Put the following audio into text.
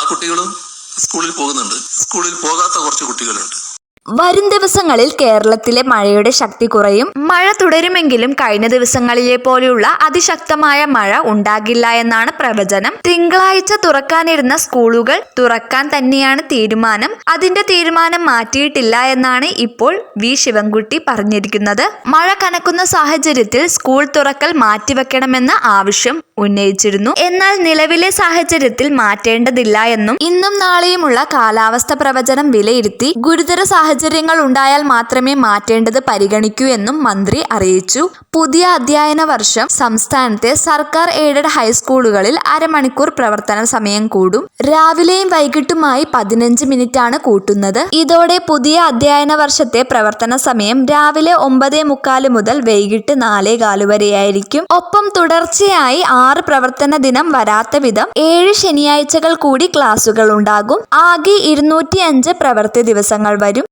ആ കുട്ടികളും സ്കൂളിൽ പോകുന്നുണ്ട്. സ്കൂളിൽ പോകാത്ത കുറച്ച് കുട്ടികളുണ്ട്. വരും ദിവസങ്ങളിൽ കേരളത്തിലെ മഴയുടെ ശക്തി കുറയും. മഴ തുടരുമെങ്കിലും കഴിഞ്ഞ ദിവസങ്ങളിലെ പോലെയുള്ള അതിശക്തമായ മഴ ഉണ്ടാകില്ല എന്നാണ് പ്രവചനം. തിങ്കളാഴ്ച തുറക്കാനിരുന്ന സ്കൂളുകൾ തുറക്കാൻ തന്നെയാണ് തീരുമാനം. അതിന്റെ തീരുമാനം മാറ്റിയിട്ടില്ല എന്നാണ് ഇപ്പോൾ വി. ശിവൻകുട്ടി പറഞ്ഞിരിക്കുന്നത്. മഴ കനക്കുന്ന സാഹചര്യത്തിൽ സ്കൂൾ തുറക്കൽ മാറ്റിവെക്കണമെന്ന ആവശ്യം ഉന്നയിച്ചിരുന്നു. എന്നാൽ നിലവിലെ സാഹചര്യത്തിൽ മാറ്റേണ്ടതില്ല എന്നും ഇന്നും നാളെയുമുള്ള കാലാവസ്ഥ പ്രവചനം വിലയിരുത്തി ഗുരുതര സാഹചര്യങ്ങൾ ഉണ്ടായാൽ മാത്രമേ മാറ്റേണ്ടത് പരിഗണിക്കൂ എന്നും മന്ത്രി അറിയിച്ചു. പുതിയ അധ്യയന വർഷം സംസ്ഥാനത്തെ സർക്കാർ എയ്ഡഡ് ഹൈസ്കൂളുകളിൽ അരമണിക്കൂർ പ്രവർത്തന സമയം കൂടും. രാവിലെയും വൈകിട്ടുമായി പതിനഞ്ച് മിനിറ്റാണ് കൂട്ടുന്നത്. ഇതോടെ പുതിയ അധ്യയന വർഷത്തെ പ്രവർത്തന സമയം രാവിലെ ഒമ്പതേ മുക്കാൽ മുതൽ വൈകിട്ട് നാലേ കാൽ വരെയായിരിക്കും. ഒപ്പം തുടർച്ചയായി ആറ് പ്രവർത്തന ദിനം വരാത്ത വിധം ഏഴ് ശനിയാഴ്ചകൾ കൂടി ക്ലാസുകൾ ഉണ്ടാകും. ആകെ ഇരുന്നൂറ്റി അഞ്ച് പ്രവൃത്തി ദിവസങ്ങൾ വരും.